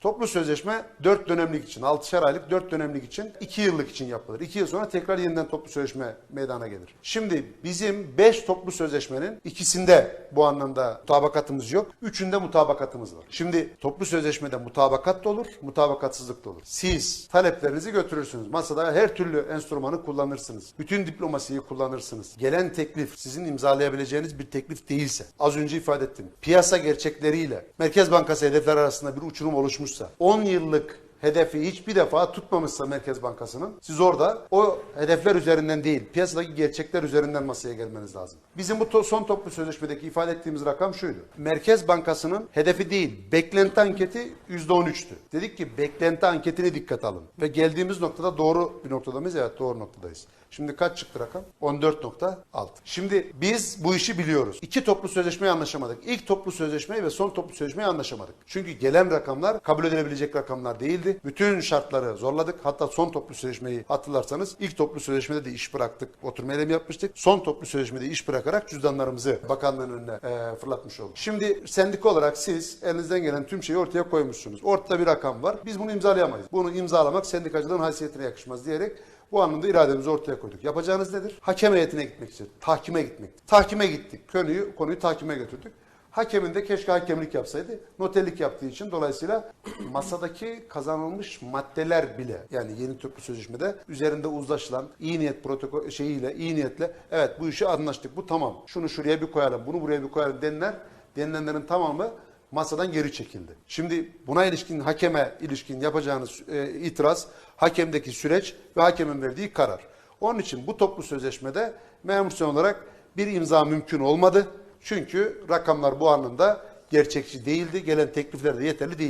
Toplu sözleşme 4 dönemlik için, 6'şer aylık 4 dönemlik için 2 yıllık için yapılır. 2 yıl sonra tekrar yeniden toplu sözleşme meydana gelir. Şimdi bizim 5 toplu sözleşmenin ikisinde bu anlamda mutabakatımız yok. Üçünde mutabakatımız var. Şimdi toplu sözleşmede mutabakat da olur, mutabakatsızlık da olur. Siz taleplerinizi götürürsünüz. Masada her türlü enstrümanı kullanırsınız. Bütün diplomasiyi kullanırsınız. Gelen teklif sizin imzalayabileceğiniz bir teklif değilse, az önce ifade ettim. Piyasa gerçekleriyle Merkez Bankası hedefler arasında bir uçurum oluşmuşsa, 10 yıllık hedefi hiçbir defa tutmamışsa Merkez Bankası'nın siz orada o hedefler üzerinden değil piyasadaki gerçekler üzerinden masaya gelmeniz lazım. Bizim bu to- son toplu sözleşmedeki ifade ettiğimiz rakam şuydu. Merkez Bankası'nın hedefi değil beklenti anketi %13'tü. Dedik ki beklenti anketini dikkat alın. Ve geldiğimiz noktada doğru bir noktada mıyız? Evet doğru noktadayız. Şimdi kaç çıktı rakam? 14.6. Şimdi biz bu işi biliyoruz. İki toplu sözleşmeyi anlaşamadık. İlk toplu sözleşmeyi ve son toplu sözleşmeyi anlaşamadık. Çünkü gelen rakamlar kabul edilebilecek rakamlar değildi. Bütün şartları zorladık. Hatta son toplu sözleşmeyi hatırlarsanız ilk toplu sözleşmede de iş bıraktık. Oturma eylemi yapmıştık. Son toplu sözleşmede iş bırakarak cüzdanlarımızı bakanlığın önüne e, fırlatmış olduk. Şimdi sendika olarak siz elinizden gelen tüm şeyi ortaya koymuşsunuz. Ortada bir rakam var. Biz bunu imzalayamayız. Bunu imzalamak sendikacılığın haysiyetine yakışmaz diyerek bu anlamda irademizi ortaya koyduk. Yapacağınız nedir? Hakem heyetine gitmek için. Tahkime gitmek. Tahkime gittik. Konuyu, konuyu tahkime götürdük. Hakemin de keşke hakemlik yapsaydı. Noterlik yaptığı için dolayısıyla masadaki kazanılmış maddeler bile yani yeni toplu sözleşmede üzerinde uzlaşılan iyi niyet protokol şeyiyle iyi niyetle evet bu işi anlaştık bu tamam. Şunu şuraya bir koyalım bunu buraya bir koyalım denilen denilenlerin tamamı masadan geri çekildi. Şimdi buna ilişkin hakeme ilişkin yapacağınız e, itiraz hakemdeki süreç ve hakemin verdiği karar. Onun için bu toplu sözleşmede memur olarak bir imza mümkün olmadı. Çünkü rakamlar bu anlamda gerçekçi değildi. Gelen teklifler de yeterli değil.